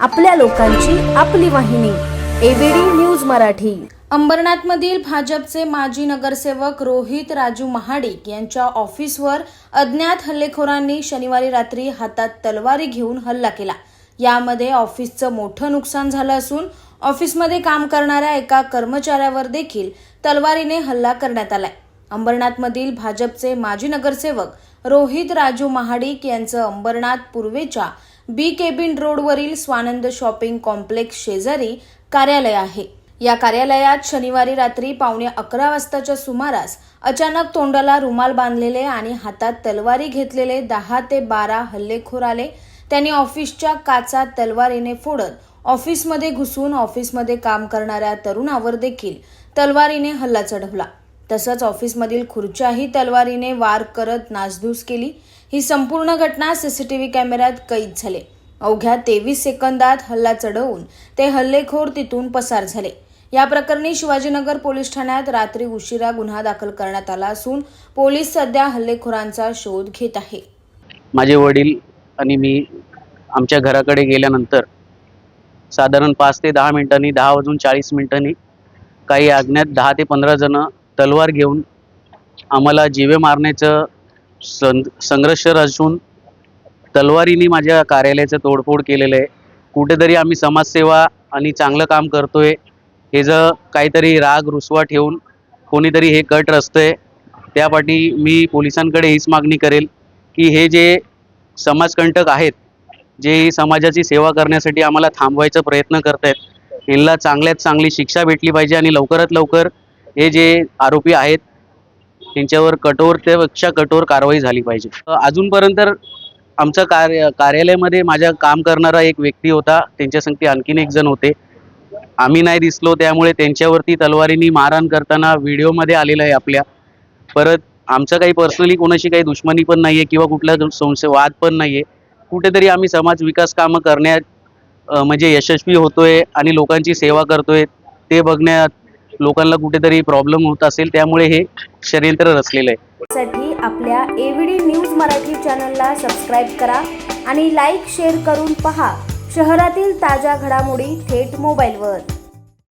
आपल्या लोकांची आपली वाहिनी एबीडी न्यूज मराठी. अंबरनाथमधील भाजपचे माजी नगरसेवक रोहित राजू महाडिक यांच्या ऑफिसवर अज्ञात हल्लेखोरांनी शनिवारी रात्री हातात तलवारी घेऊन हल्ला केला. यामध्ये ऑफिसचं मोठं नुकसान झालं असून ऑफिसमध्ये काम करणाऱ्या एका कर्मचाऱ्यावर देखील तलवारीने हल्ला करण्यात आलाय. अंबरनाथमधील भाजपचे माजी नगरसेवक रोहित राजू महाडिक यांचं अंबरनाथ पूर्वेच्या बी केबिन रोडवरील स्वानंद शॉपिंग कॉम्प्लेक्स शेजारी कार्यालय आहे. या कार्यालयात शनिवारी रात्री पावणे अकरा वाजताच्या सुमारास अचानक तोंडाला रुमाल बांधलेले आणि हातात तलवारी घेतलेले दहा ते बारा हल्लेखोर आले. त्यांनी ऑफिसच्या काचा तलवारीने फोडत ऑफिसमध्ये घुसून ऑफिसमध्ये काम करणाऱ्या तरुणावर देखील तलवारीने हल्ला चढवला. तसंच ऑफिसमधील खुर्च्याही तलवारीने वार करत नासधूस केली. ही संपूर्ण घटना सीसीटीव्ही कॅमेऱ्यात कैद झाले. अवघ्या तेवीस सेकंदात हल्ला चढवून ते हल्लेखोर तिथून पसार झाले. या प्रकरणी शिवाजीनगर पोलीस ठाण्यात रात्री उशिरा गुन्हा दाखल करण्यात आला असून पोलीस सध्या हल्लेखोरांचा शोध घेत आहे. माझे वडील आणि मी आमच्या घराकडे गेल्यानंतर साधारण पाच ते दहा मिनिटांनी दहा वाजून चाळीस मिनिटांनी काही अज्ञात दहा ते पंधरा जण तलवार घेऊन आम्हाला जीवे मारण्याचं सं संघर्ष रचून तलवारीने माझ्या कार्यालयाचं तोडफोड केलेलं आहे. कुठेतरी आम्ही समाजसेवा आणि चांगलं काम करतोय. हे जर काहीतरी राग रुसवा ठेवून कोणीतरी हे कट रचतंय त्यापाठी मी पोलिसांकडे हीच मागणी करेल की हे जे समाजकंटक आहेत जे समाजाची सेवा करण्यासाठी आम्हाला थांबवायचा प्रयत्न करत आहेत यांना चांगल्यात चांगली शिक्षा भेटली पाहिजे आणि लवकरात लवकर हे जे आरोपी आहेत त्यांच्यावर कठोरतेपेक्षा कठोर कारवाई झाली पाहिजे. अजूनपर्यंत आमच्या कार्य कार्यालयामध्ये माझ्या काम करणारा एक व्यक्ती होता त्यांच्या संगती आणखीन एक जण होते. आम्ही नाही दिसलो त्यामुळे त्यांच्यावरती तलवारीने मारहाण करताना व्हिडिओमध्ये आलेलं आहे आपल्या. परत आमचं काही पर्सनली कोणाशी काही दुश्मनी पण नाही आहे किंवा कुठला संशय वाद पण नाही आहे कुठेतरी आम्ही समाज विकास कामं करण्यात म्हणजे यशस्वी होतोय आणि लोकांची सेवा करतोय ते बघण्यात लोकांना कुठेतरी प्रॉब्लेम होत असेल त्यामुळे हे षडयंत्र रचलेलं आहे. साठी आपल्या एव्हीडी न्यूज मराठी चॅनलला सबस्क्राईब करा आणि लाईक शेअर करून पहा. शहरातील ताज्या घडामोडी थेट मोबाईलवर